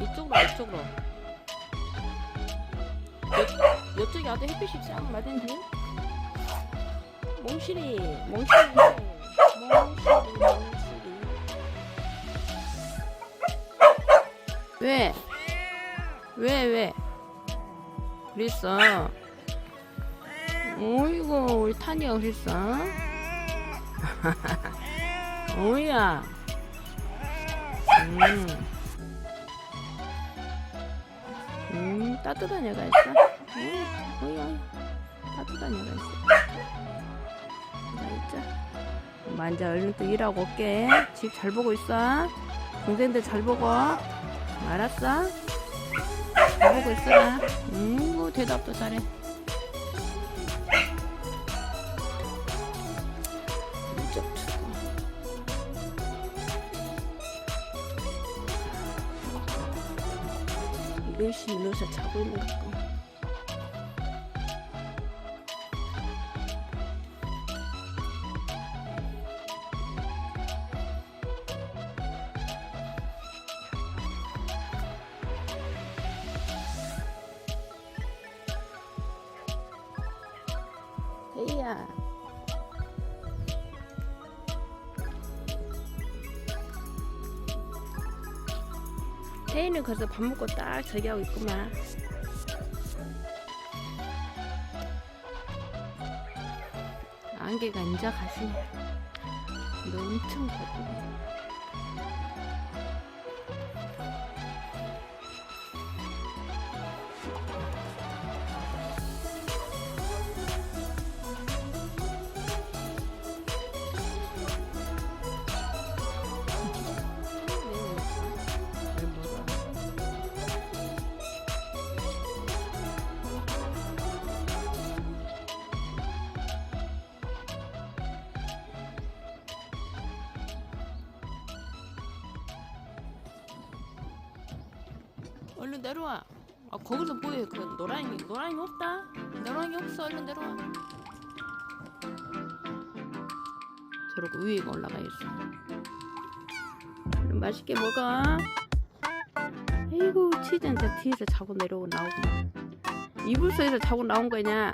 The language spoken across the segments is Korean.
이쪽으로 와, 이쪽으로. 요, 요쪽이 아주 햇빛이 쫙 맞은지. 몽실이, 몽실이, 몽실이, 몽실이. 왜? 왜, 왜? 그랬어. 어이구, 우리 탄이가 그랬어. 어이야. 음. 음, 따뜻한 애가 있어. 음, 어이, 어이. 따뜻한 애가 있어. 나 있자. 만자 얼른 또 일하고 올게. 집 잘 보고 있어. 동생들 잘 보고. 알았어? 잘 보고 있어라. 음, 뭐 대답도 잘해. 이쪽 열심히 누워서 자고 있는 것 같고. 혜인은 거기서 밥 먹고 딱 저기 하고 있구만. 안개가 인자 가시네. 너 엄청. 잘 내려와. 아 거기서 뭐해? 그 노랑이 노랑이 없다. 노랑이 없어. 얼른 내려와. 저러고 위에 올라가 있어. 얼른 맛있게 먹어. 아이고 치즈는 저 뒤에서 자고 내려오고 나오고. 이불소에서 자고 나온 거냐?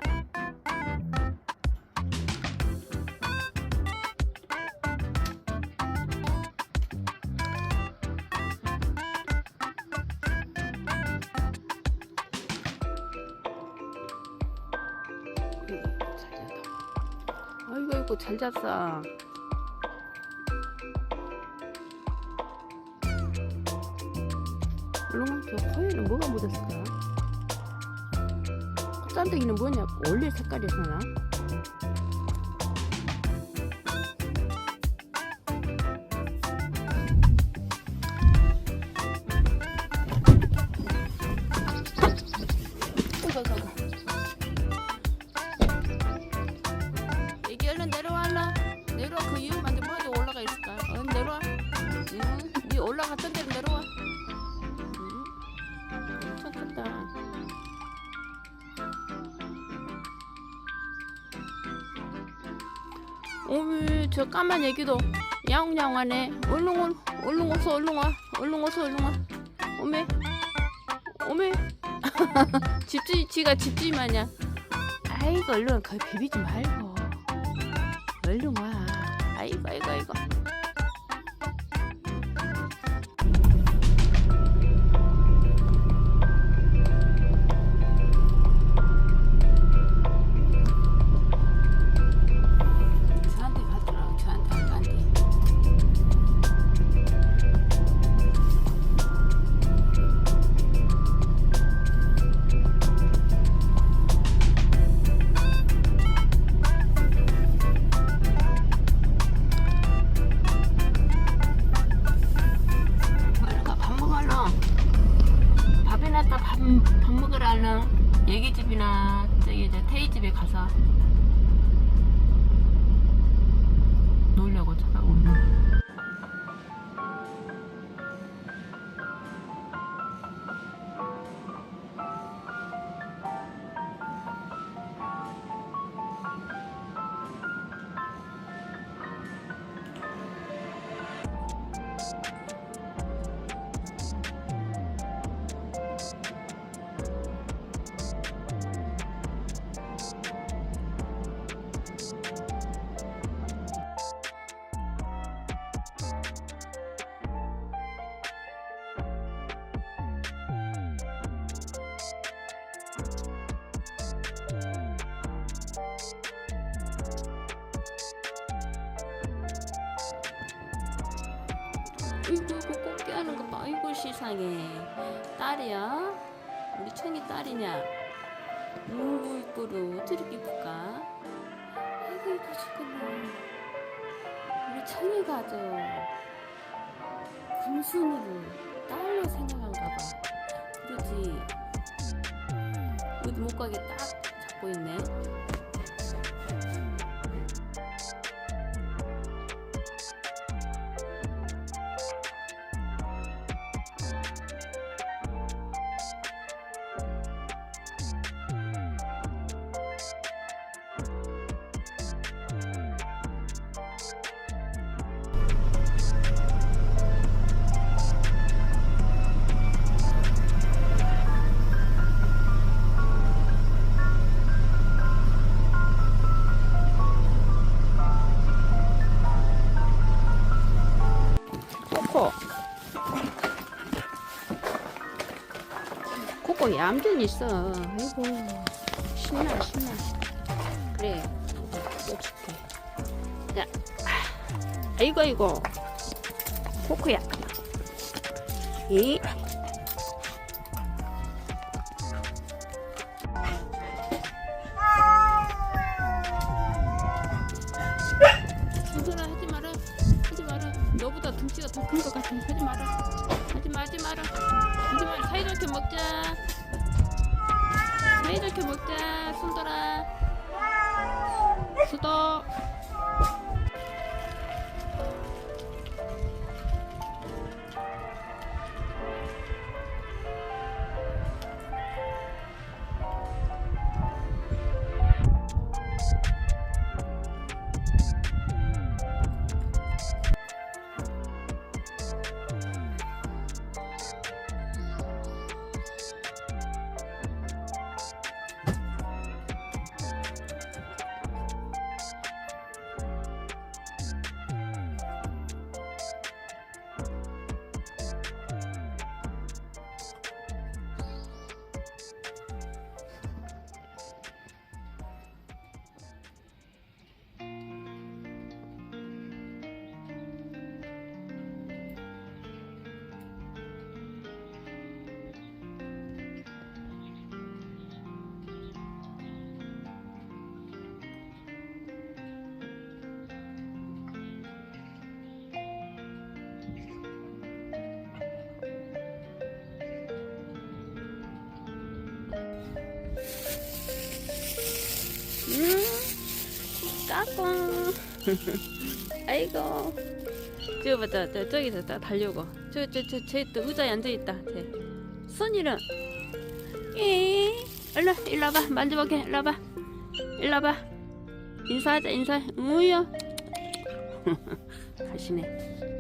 아이고 아이고 잘 잤어. 물론 저 코에는 뭐가 묻었을까? 짠둥이는 뭐냐? 원래 색깔이었나? 대로 내려와. 응, 엄청 큰다. 어미 저 까만 애기도 야옹야옹하네. 얼른 올 얼른 오서 얼른 와. 얼른 오서 얼른 와. 어메 어메. 집주인 지가 집주인 마냥. 아이고 얼른 거기 비비지 말고. 얼른 와. 아이고 아이고 아이고 찾아오는 이거 이거 꽃게 하는 거 봐. 아이고 세상에. 딸이야? 우리 청이 딸이냐? 아이고 이뻐로 어떻게 이쁠까? 아이고 죽겠네. 우리 청이가 아주 금순으로 딸로 생각한가 봐. 그러지. 어디 못 가게 딱 잡고 있네. 얌전히 있어. 아이고 신나 신나. 그래. 자. 아, 아이고 아이고. 코코야. 이. 손들어 하지 마라. 하지 마라. 너보다 등치가 더 큰 것 같으니 하지 마라. 하지 마, 하지 마라. 하지 마라. 사이좋게 먹자. 사이좋게 먹자. 손들어. 수도. 아이고. 저거 봐, 저, 저, 저기서 다 달려고. 저, 저, 저, 쟤또 의자에 앉아있다. 쟤. 손이는. 이, 일로, 일로 와봐. 만져보게. 일로 와봐. 일로 와봐. 인사하자, 인사. 우여. 가시네.